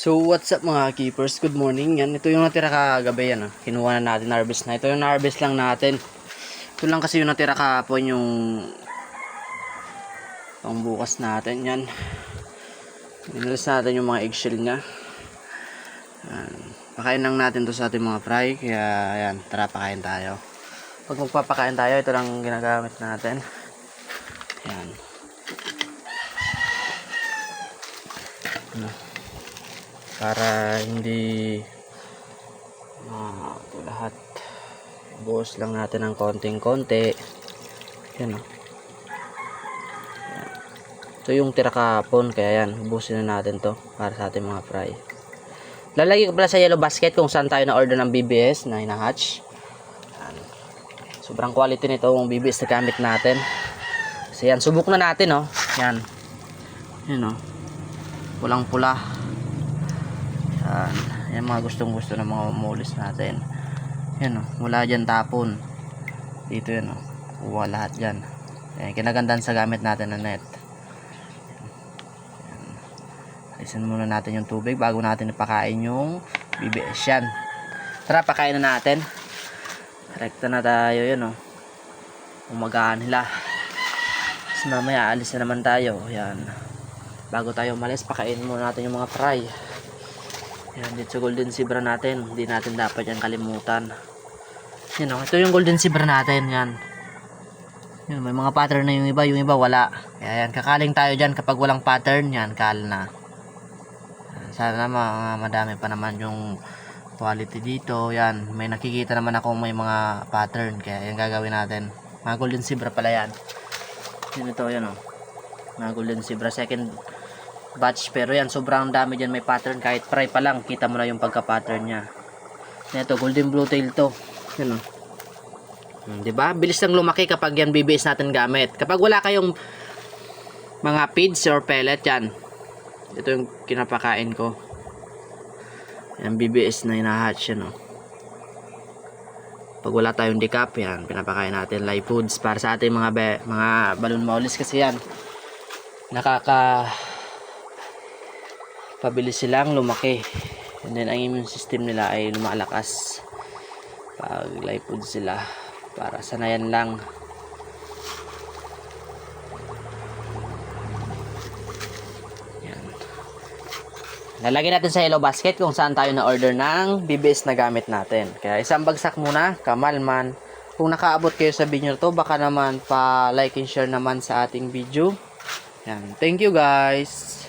So, what's up mga keepers? Good morning. Yan, ito yung natira kagabi yan. Ah. Kinuha na natin, harvest na. Ito yung harvest lang natin. Ito lang kasi yung natira kahapon yung pangbukas natin. Yan. Inalis natin yung mga eggshell niya. Yan. Pakain lang natin to sa ating mga fry. Kaya, ayan, tara pakain tayo. Pag magpapakain tayo, ito lang ginagamit natin. Yan. Ano? Para hindi ito lahat buhos lang natin ng konting konti yan o Yan. ito yung tira kahapon kaya yan buhusin na natin to para sa ating mga fry. Lalagay ko pala sa yellow basket kung saan tayo na order ng BBS na hinahatch. Sobrang quality nito yung BBS na gamit natin. Kasi yan subok na natin oh. Yan. Yan oh. Pulang pula Yan mga gustong gusto ng mga mulis natin. Yan o. Wala dyan tapon. Dito yan o. Kuha lahat dyan. Yan. Kinagandaan sa gamit natin na net. Alisin muna natin yung tubig bago natin ipakain yung BBS yan. Tara, pakain na natin. Rekta na tayo yan o. Umagaan nila. Tapos mamaya alis na naman tayo. Yan. Bago tayo umalis, pakain muna natin yung mga fry. Yan, dito sa golden zebra natin. Hindi natin dapat yan kalimutan. Yan o, ito yung golden zebra natin. Yan. Yan, may mga pattern na yung iba. Yung iba wala. Kaya yan, kakaling tayo dyan kapag walang pattern. Yan, kal na. Sana mga madami pa naman yung quality dito. Yan, may nakikita naman ako may mga pattern. Kaya yan gagawin natin. Mga golden zebra pala yan. Yan ito, yan o. Mga golden zebra. Second batch pero yan sobrang dami dyan may pattern. Kahit fry pa lang kita mo na yung pagka pattern nya ito golden blue tail to. Yun o hmm, di ba bilis lang lumaki kapag yan BBS natin gamit. Kapag wala kayong mga feeds or pellet yan. Ito yung kinapakain ko. Yan BBS na hinahatch yan o pag wala tayong decap yan pinapakain natin live foods para sa ating mga mga balloon mollies kasi yan. Nakaka pabilis silang lumaki. And then ang immune system nila ay lumalakas. Pag live food sila para sanayan lang. Yan. Lalagyan natin sa yellow basket kung saan tayo na order ng BBS na gamit natin. Kaya isang bagsak muna kamalman kung nakaabot kayo sa video to baka naman pa like and share naman sa ating video. Yan. Thank you guys